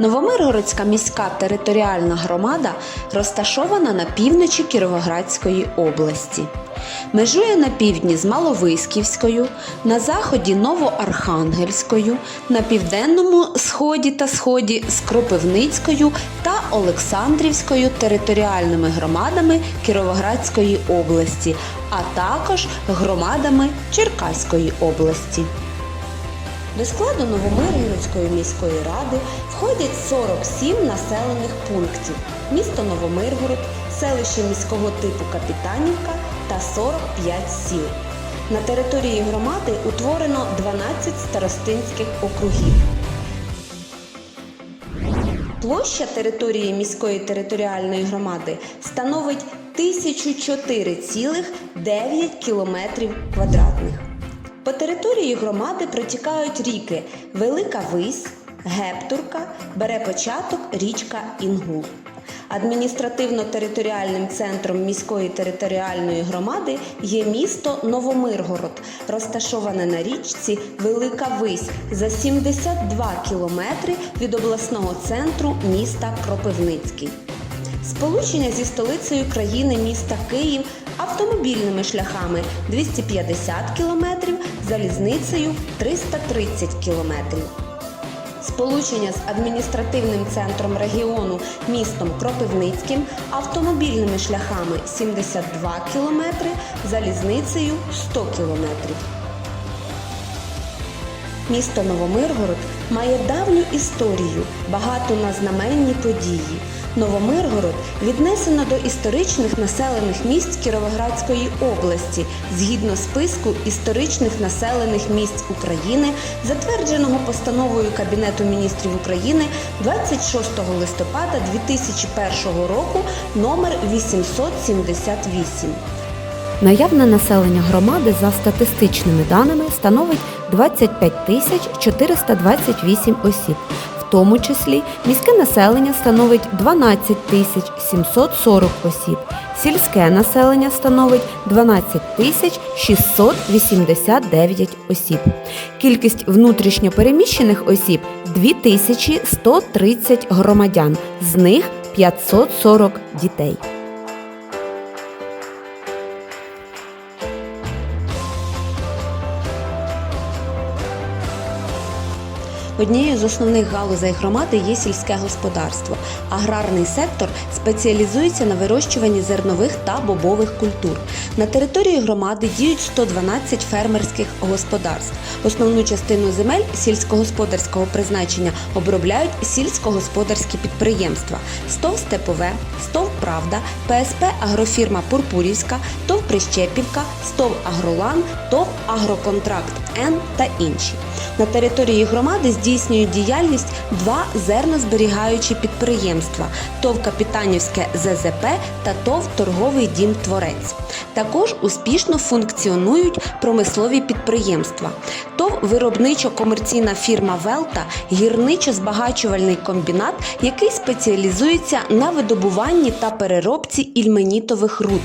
Новомиргородська міська територіальна громада розташована на півночі Кіровоградської області. Межує на півдні з Маловиськівською, на заході Новоархангельською, на південному сході та сході з Кропивницькою та Олександрівською територіальними громадами Кіровоградської області, а також громадами Черкаської області. До складу Новомиргородської міської ради входять 47 населених пунктів, місто Новомиргород, селище міського типу Капітанівка та 45 сіл. На території громади утворено 12 старостинських округів. Площа території міської територіальної громади становить 1004,9 кілометрів квадратних. По території громади протікають ріки Велика Вись, Гептурка, бере початок річка Інгул. Адміністративно-територіальним центром міської територіальної громади є місто Новомиргород, розташоване на річці Велика Вись за 72 кілометри від обласного центру міста Кропивницький. Сполучення зі столицею країни міста Київ автомобільними шляхами 250 км, залізницею 330 км. Сполучення з адміністративним центром регіону містом Кропивницьким автомобільними шляхами 72 км, залізницею 100 км. Місто Новомиргород має давню історію, багато на знаменні події. Новомиргород віднесено до історичних населених місць Кіровоградської області згідно списку історичних населених місць України, затвердженого постановою Кабінету міністрів України 26 листопада 2001 року номер 878. Наявне населення громади за статистичними даними становить 25 тисяч 428 осіб. Тому числі міське населення становить 12 тисяч 740 осіб, сільське населення становить 12 тисяч 689 осіб. Кількість внутрішньо переміщених осіб 2130 громадян, з них 540 дітей. Однією з основних галузей громади є сільське господарство. Аграрний сектор спеціалізується на вирощуванні зернових та бобових культур. На території громади діють 112 фермерських господарств. Основну частину земель сільськогосподарського призначення обробляють сільськогосподарські підприємства: СТОВ Степове, СТОВ Правда, ПСП Агрофірма Пурпурівська, ТОВ Прищепівка, СТОВ Агролан, ТОВ Агроконтракт Н та інші. На території громади здійснюють діяльність два зернозберігаючі підприємства: ТОВ Капітанівське ЗЗП та ТОВ Торговий дім Творець. Також успішно функціонують промислові підприємства. Виробничо-комерційна фірма Велта гірничо-збагачувальний комбінат, який спеціалізується на видобуванні та переробці ільменітових руд.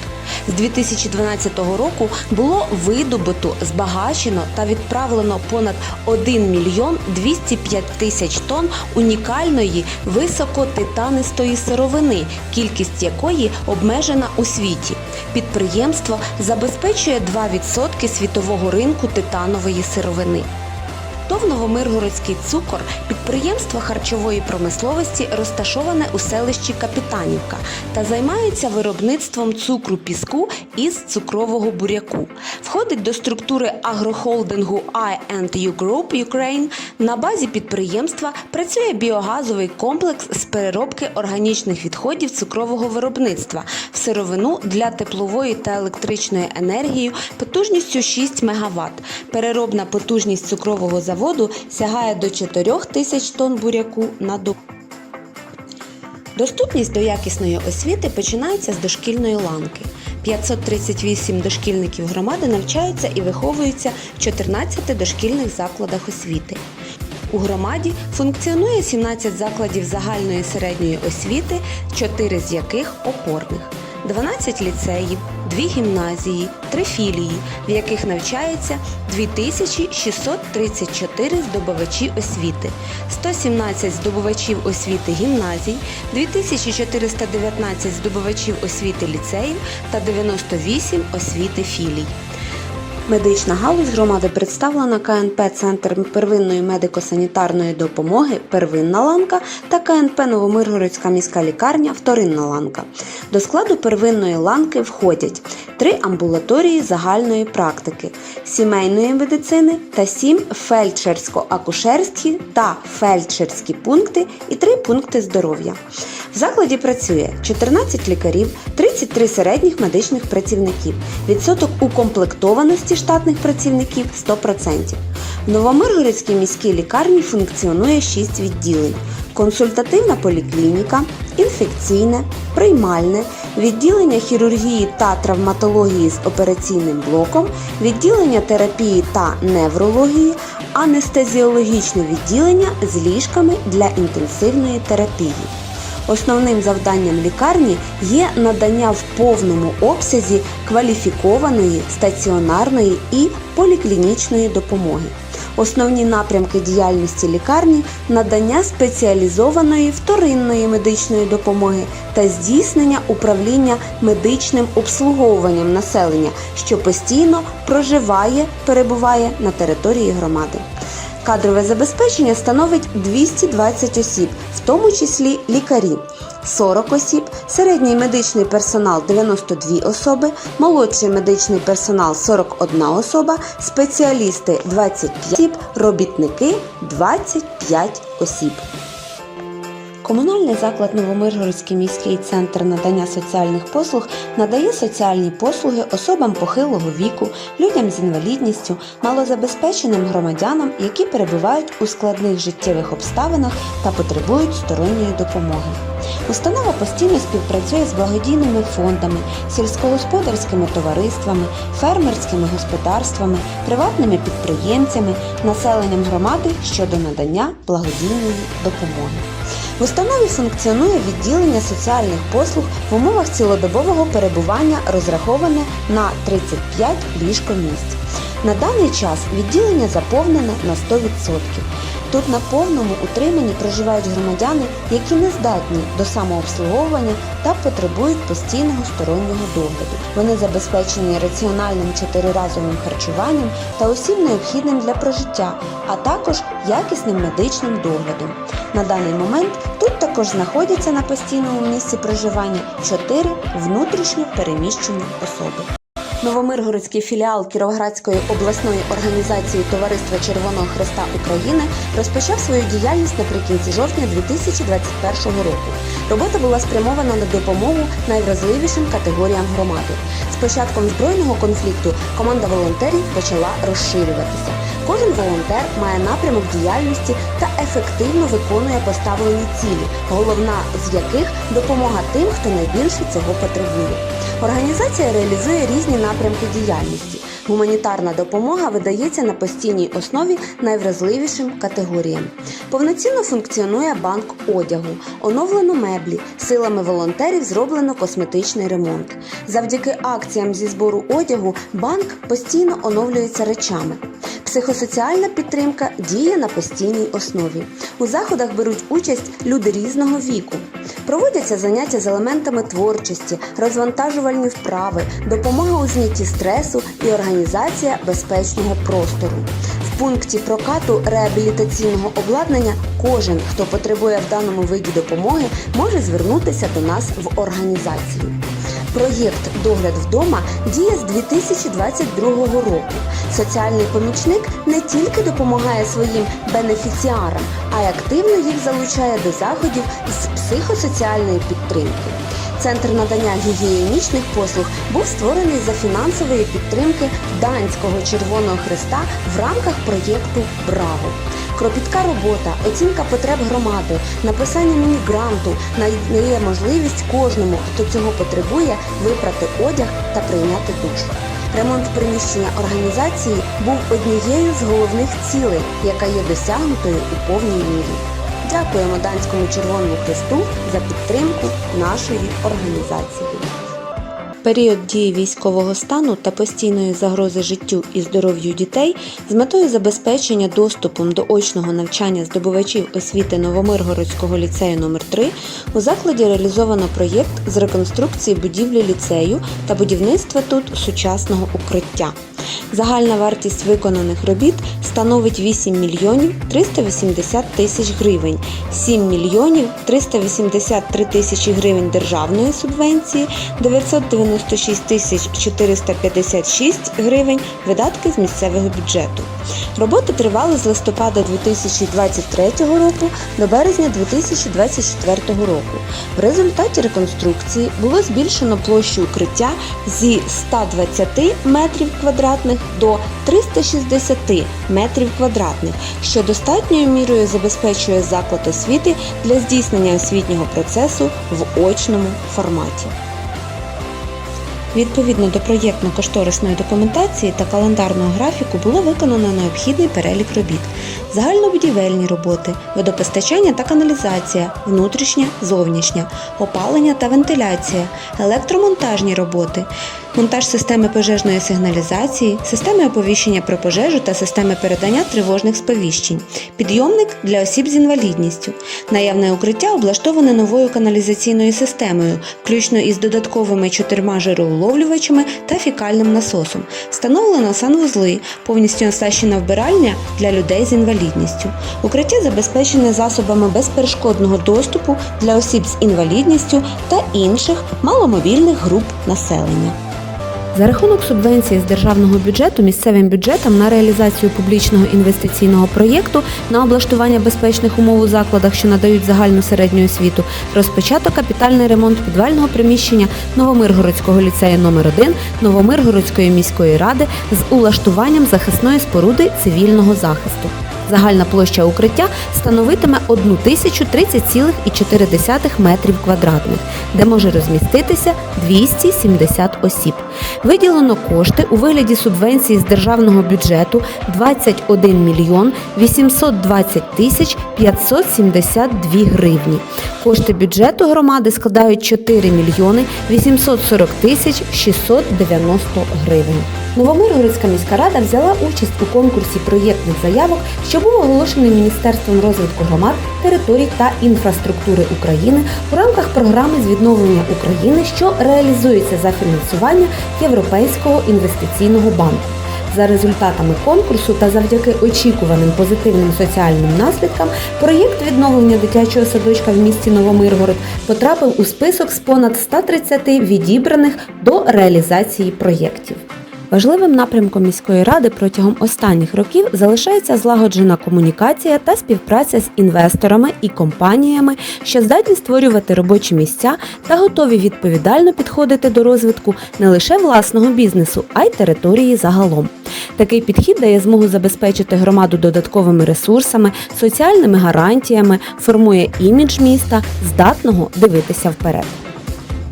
З 2012 року було видобуто, збагачено та відправлено понад 1 мільйон 205 тисяч тонн унікальної високотитанистої сировини, кількість якої обмежена у світі. Підприємство забезпечує 2% світового ринку титанової сировини. ТОВ Новомиргородський цукор підприємство харчової промисловості розташоване у селищі Капітанівка та займається виробництвом цукру піску із цукрового буряку. Входить до структури агрохолдингу I&U Group Ukraine. На базі підприємства працює біогазовий комплекс з переробки органічних відходів цукрового виробництва в сировину для теплової та електричної енергії потужністю 6 МВт. Переробна потужність цукрового заводу сягає до 4 тисяч тонн буряку на добу. Доступність до якісної освіти починається з дошкільної ланки. 538 дошкільників громади навчаються і виховуються в 14 дошкільних закладах освіти. У громаді функціонує 17 закладів загальної середньої освіти, 4 з яких опорних, 12 ліцеїв, дві гімназії, три філії, в яких навчається 2634 здобувачі освіти, 117 здобувачів освіти гімназій, 2419 здобувачів освіти ліцеїв та 98 освіти філій. Медична галузь громади представлена КНП Центр первинної медико-санітарної допомоги Первинна ланка та КНП Новомиргородська міська лікарня Вторинна ланка. До складу первинної ланки входять три амбулаторії загальної практики, сімейної медицини та сім фельдшерсько-акушерські та фельдшерські пункти і три пункти здоров'я. В закладі працює 14 лікарів, 33 середніх медичних працівників. Відсоток укомплектованості штатних працівників 100%. В Новомиргородській міській лікарні функціонує 6 відділень: консультативна поліклініка, інфекційне, приймальне, відділення хірургії та травматології з операційним блоком, відділення терапії та неврології, анестезіологічне відділення з ліжками для інтенсивної терапії. Основним завданням лікарні є надання в повному обсязі кваліфікованої стаціонарної і поліклінічної допомоги. Основні напрямки діяльності лікарні надання спеціалізованої вторинної медичної допомоги та здійснення управління медичним обслуговуванням населення, що постійно проживає, перебуває на території громади. Кадрове забезпечення становить 220 осіб, в тому числі лікарі. 40 осіб, середній медичний персонал 92 особи, молодший медичний персонал 41 особа, спеціалісти 25 осіб, робітники 25 осіб. Комунальний заклад Новомиргородський міський центр надання соціальних послуг надає соціальні послуги особам похилого віку, людям з інвалідністю, малозабезпеченим громадянам, які перебувають у складних життєвих обставинах та потребують сторонньої допомоги. Установа постійно співпрацює з благодійними фондами, сільськогосподарськими товариствами, фермерськими господарствами, приватними підприємцями, населенням громади щодо надання благодійної допомоги. В установі функціонує відділення соціальних послуг в умовах цілодобового перебування, розраховане на 35 ліжкомісць. На даний час відділення заповнене на 100%. Тут на повному утриманні проживають громадяни, які не здатні до самообслуговування та потребують постійного стороннього догляду. Вони забезпечені раціональним чотириразовим харчуванням та усім необхідним для прожиття, а також якісним медичним доглядом. На даний момент тут також знаходяться на постійному місці проживання чотири внутрішньо переміщені особи. Новомиргородський філіал Кіровоградської обласної організації Товариства Червоного Хреста України розпочав свою діяльність наприкінці жовтня 2021 року. Робота була спрямована на допомогу найвразливішим категоріям громади. З початком збройного конфлікту команда волонтерів почала розширюватися. Кожен волонтер має напрямок діяльності та ефективно виконує поставлені цілі, головна з яких допомога тим, хто найбільше цього потребує. Організація реалізує різні напрямки діяльності. Гуманітарна допомога видається на постійній основі найвразливішим категоріям. Повноцінно функціонує банк одягу, оновлено меблі, силами волонтерів зроблено косметичний ремонт. Завдяки акціям зі збору одягу банк постійно оновлюється речами. Психосоціальна підтримка діє на постійній основі. У заходах беруть участь люди різного віку. Проводяться заняття з елементами творчості, розвантажувальні вправи, допомога у знятті стресу і організація безпечного простору. В пункті прокату реабілітаційного обладнання кожен, хто потребує в даному виді допомоги, може звернутися до нас в організацію. Проєкт Догляд вдома діє з 2022 року. Соціальний помічник не тільки допомагає своїм бенефіціарам, а й активно їх залучає до заходів з психосоціальної підтримки. Центр надання гігієнічних послуг був створений за фінансової підтримки Данського Червоного Христа в рамках проєкту Браво. Кропітка робота, оцінка потреб громади, написання міні-гранту надає можливість кожному, хто цього потребує, випрати одяг та прийняти душ. Ремонт приміщення організації був однією з головних цілей, яка є досягнутою у повній мірі. Дякуємо Данському Червоному Христу за підтримку нашої організації. Період дії військового стану та постійної загрози життю і здоров'ю дітей з метою забезпечення доступом до очного навчання здобувачів освіти Новомиргородського ліцею номер 3 у закладі реалізовано проєкт з реконструкції будівлі ліцею та будівництва тут сучасного укриття. Загальна вартість виконаних робіт становить 8 мільйонів 380 тисяч гривень, 7 мільйонів 383 тисячі гривень державної субвенції, 996 тисяч 456 гривень видатки з місцевого бюджету. Роботи тривали з листопада 2023 року до березня 2024 року. В результаті реконструкції було збільшено площу укриття зі 120 метрів квадратних до 360 метрів квадратних, що достатньою мірою забезпечує заклад освіти для здійснення освітнього процесу в очному форматі. Відповідно до проєктно-кошторисної документації та календарного графіку було виконано необхідний перелік робіт: загальнобудівельні роботи, водопостачання та каналізація, внутрішня, зовнішня, опалення та вентиляція, електромонтажні роботи, монтаж системи пожежної сигналізації, системи оповіщення про пожежу та системи передання тривожних сповіщень, підйомник для осіб з інвалідністю. Наявне укриття облаштоване новою каналізаційною системою, включно із додатковими чотирма жироуловлювачами та фікальним насосом. Встановлено санвузли, повністю оснащена вбиральня для людей з інвалідністю. Укриття забезпечене засобами безперешкодного доступу для осіб з інвалідністю та інших маломобільних груп населення. За рахунок субвенції з державного бюджету місцевим бюджетам на реалізацію публічного інвестиційного проєкту на облаштування безпечних умов у закладах, що надають загальну середню освіту, розпочато капітальний ремонт підвального приміщення Новомиргородського ліцею номер 1 Новомиргородської міської ради з улаштуванням захисної споруди цивільного захисту. Загальна площа укриття становитиме 1030,4 метрів квадратних, де може розміститися 270 осіб. Виділено кошти у вигляді субвенції з державного бюджету 21 мільйон 820 тисяч 572 гривні. Кошти бюджету громади складають 4 мільйони 840 тисяч 690 гривень. Новомиргородська міська рада взяла участь у конкурсі проєктних заявок, що був оголошений Міністерством розвитку громад, територій та інфраструктури України у рамках програми з відновлення України, що реалізується за фінансування Європейського інвестиційного банку. За результатами конкурсу та завдяки очікуваним позитивним соціальним наслідкам проєкт відновлення дитячого садочка в місті Новомиргород потрапив у список з понад 130 відібраних до реалізації проєктів. Важливим напрямком міської ради протягом останніх років залишається злагоджена комунікація та співпраця з інвесторами і компаніями, що здатні створювати робочі місця та готові відповідально підходити до розвитку не лише власного бізнесу, а й території загалом. Такий підхід дає змогу забезпечити громаду додатковими ресурсами, соціальними гарантіями, формує імідж міста, здатного дивитися вперед.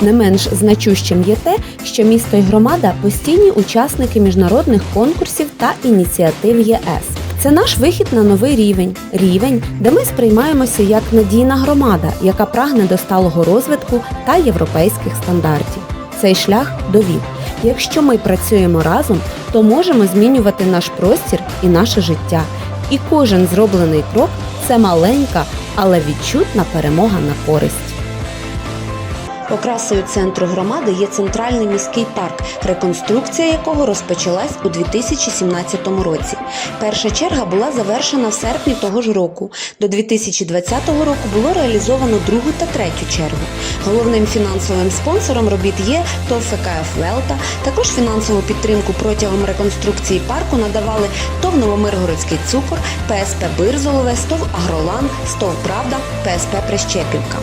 Не менш значущим є те, що місто і громада постійні учасники міжнародних конкурсів та ініціатив ЄС. Це наш вихід на новий рівень рівень, де ми сприймаємося як надійна громада, яка прагне до сталого розвитку та європейських стандартів. Цей шлях довів. Якщо ми працюємо разом, то можемо змінювати наш простір і наше життя. І кожен зроблений крок це маленька, але відчутна перемога на користь. Окрасою центру громади є центральний міський парк, реконструкція якого розпочалась у 2017 році. Перша черга була завершена в серпні того ж року. До 2020 року було реалізовано другу та третю чергу. Головним фінансовим спонсором робіт є ТОВ ФКФ Велта. Також фінансову підтримку протягом реконструкції парку надавали ТОВ Новомиргородський цукор, ПСП Бирзолове, СТОВ Агролан, СТОВ Правда, ПСП Прищепівка.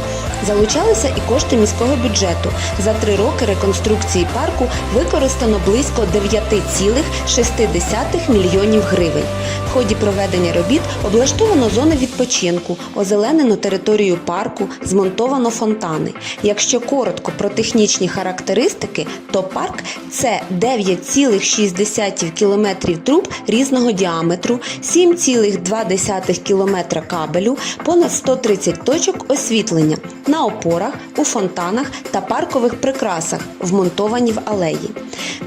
Залучалися і кошти міського бюджету. За три роки реконструкції парку використано близько 9,6 мільйонів гривень. В ході проведення робіт облаштовано зони відпочинку, озеленено територію парку, змонтовано фонтани. Якщо коротко про технічні характеристики, то парк це 9,6 кілометрів труб різного діаметру, 7,2 кілометра кабелю, понад 130 точок освітлення. На опорах, у фонтанах та паркових прикрасах, вмонтовані в алеї.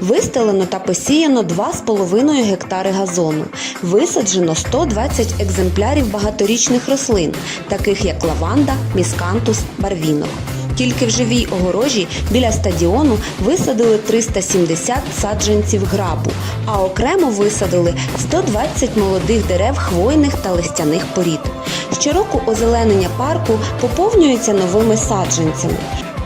Вистелено та посіяно 2,5 гектари газону. Висаджено 120 екземплярів багаторічних рослин, таких як лаванда, міскантус, барвінок. Тільки в живій огорожі біля стадіону висадили 370 саджанців грабу, а окремо висадили 120 молодих дерев хвойних та листяних порід. Щороку озеленення парку поповнюється новими саджанцями.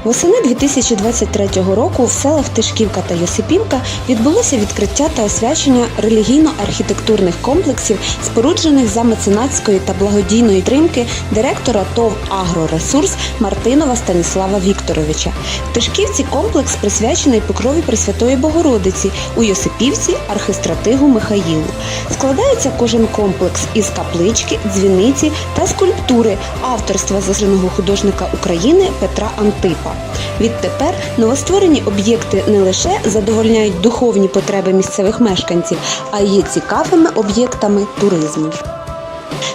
Восени 2023 року в селах Тишківка та Йосипівка відбулося відкриття та освячення релігійно-архітектурних комплексів, споруджених за меценатської та благодійної тримки директора ТОВ «Агроресурс» Мартинова Станіслава Вікторовича. В Тишківці комплекс присвячений покрові Пресвятої Богородиці, у Йосипівці архистратигу Михаїлу. Складається кожен комплекс із каплички, дзвіниці та скульптури авторства заслуженого художника України Петра Антипа. Відтепер новостворені об'єкти не лише задовольняють духовні потреби місцевих мешканців, а й є цікавими об'єктами туризму.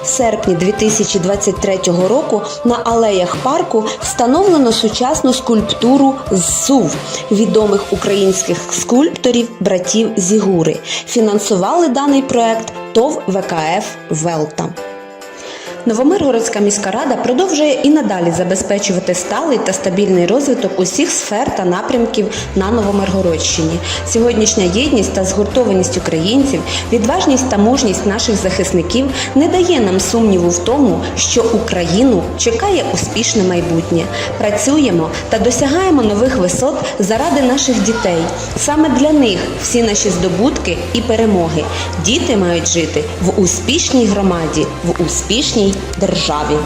В серпні 2023 року на алеях парку встановлено сучасну скульптуру ЗСУВ відомих українських скульпторів братів Зігури. Фінансували даний проект ТОВ ВКФ Велта. Новомиргородська міська рада продовжує і надалі забезпечувати сталий та стабільний розвиток усіх сфер та напрямків на Новомиргородщині. Сьогоднішня єдність та згуртованість українців, відважність та мужність наших захисників не дає нам сумніву в тому, що Україну чекає успішне майбутнє. Працюємо та досягаємо нових висот заради наших дітей. Саме для них всі наші здобутки і перемоги. Діти мають жити в успішній громаді, в успішній державі.